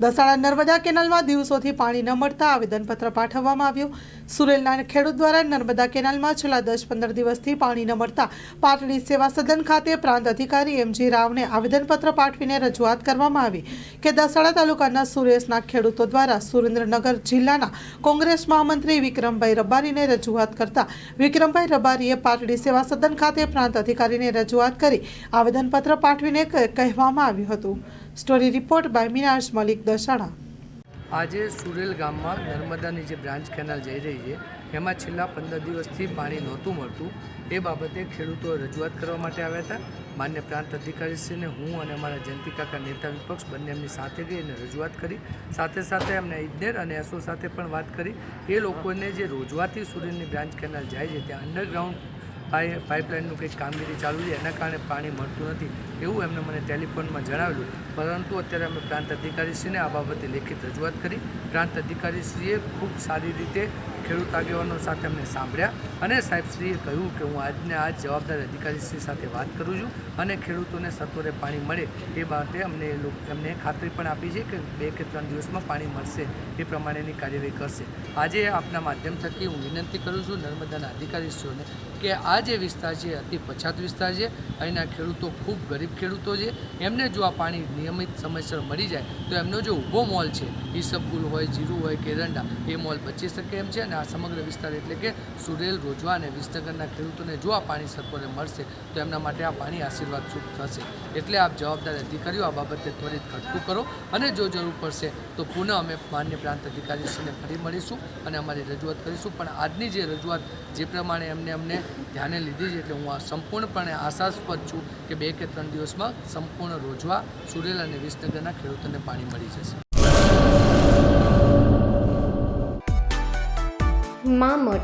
દસાડા નર્મદા કેનાલમાં દિવસોથી પાણી ન મળતા આવેદનપત્ર પાઠવવામાં આવ્યું. સુરેલના ખેડૂત દ્વારા નર્મદા કેનાલમાં છેલ્લા દસ પંદર દિવસથી પાણી ન મળતા પાટડી સેવા સદન ખાતે પ્રાંત અધિકારી એમજી રાવને આવેદનપત્ર પાઠવીને રજૂઆત કરવામાં આવી કે દસાડા તાલુકાના સુરેશના ખેડૂતો દ્વારા સુરેન્દ્રનગર જિલ્લાના કોંગ્રેસ મહામંત્રી વિક્રમભાઈ રબારીને રજૂઆત કરતા વિક્રમભાઈ રબારીએ પાટડી સેવા સદન ખાતે પ્રાંત અધિકારીને રજૂઆત કરી આવેદનપત્ર પાઠવીને કહેવામાં આવ્યું હતું. Story report by Minaj Malik Dasana. આજે સુરેલ ગામમાં નર્મદાની જે બ્રાન્ચ કેનાલ જઈ રહી છે, એમાં છેલ્લા પંદર દિવસથી પાણી નહોતું મળતું. એ બાબતે ખેડૂતો રજૂઆત કરવા માટે આવ્યા હતા. માન્ય પ્રાંત અધિકારીશ્રીને હું અને અમારા જયંતિકાકા નેતા વિપક્ષ બંને એમની સાથે ગઈ રજૂઆત કરી. સાથે સાથે એમને ઇજનેર અને એસો સાથે પણ વાત કરી. એ લોકોને જે રોજવાથી સુરેલની બ્રાન્ચ કેનાલ જાય છે, ત્યાં અંડરગ્રાઉન્ડ પાઇપલાઇનનું કંઈક કામગીરી ચાલુ છે એના કારણે પાણી મળતું નથી એવું એમને મને ટેલિફોનમાં જણાવેલું પરંતુ અત્યારે અમે પ્રાંત અધિકારીશ્રીને આ બાબતે લેખિત રજૂઆત કરી. પ્રાંત અધિકારીશ્રીએ ખૂબ સારી રીતે ખેડૂત આગેવાનો સાથે અમને સાંભળ્યા અને સાહેબશ્રીએ કહ્યું કે હું આજને આજ જવાબદાર અધિકારીશ્રી સાથે વાત કરું છું અને ખેડૂતોને સત્વરે પાણી મળે એ માટે અમને એમને ખાતરી પણ આપી છે કે બે કે ત્રણ દિવસમાં પાણી મળશે એ પ્રમાણેની કાર્યવાહી કરશે. આજે આપના માધ્યમ થકી હું વિનંતી કરું છું નર્મદાના અધિકારીશ્રીઓને કે આ જે વિસ્તાર છે અતિ પછાત વિસ્તાર છે. અહીંના ખેડૂતો ખૂબ ગરીબ ખેડૂતો છે. એમને જો આ પાણી નિયમિત સમયસર મળી જાય તો એમનો જે ઊભો મોલ છે ઈસબગુલ હોય, જીરું હોય, કેરંડા, એ મોલ બચી શકે એમ છે અને આ સમગ્ર વિસ્તાર એટલે કે સુરેલ રોજવા અને વિસનગરના ખેડૂતોને જો આ પાણી સત્વરે મળશે, તો એમના માટે આ પાણી આશીર્વાદ સુખ થશે. એટલે આપ જવાબદાર અધિકારીઓ, આ બાબતે ત્વરિત ઘટતું કરો અને જો જરૂર પડશે, તો પુનઃ અમે માન્ય પ્રાંત અધિકારીશ્રીને ફરી મળીશું અને અમારી રજૂઆત કરીશું. પણ આજની જે રજૂઆત, જે પ્રમાણે એમને અમને ધ્યાને લીધી છે, એટલે હું આ સંપૂર્ણપણે આશાસ્પદ છું કે બે કે ત્રણ દિવસમાં સંપૂર્ણ રોજવા સુરેલ અને વિસનગરના ખેડૂતોને પાણી મળી જશે.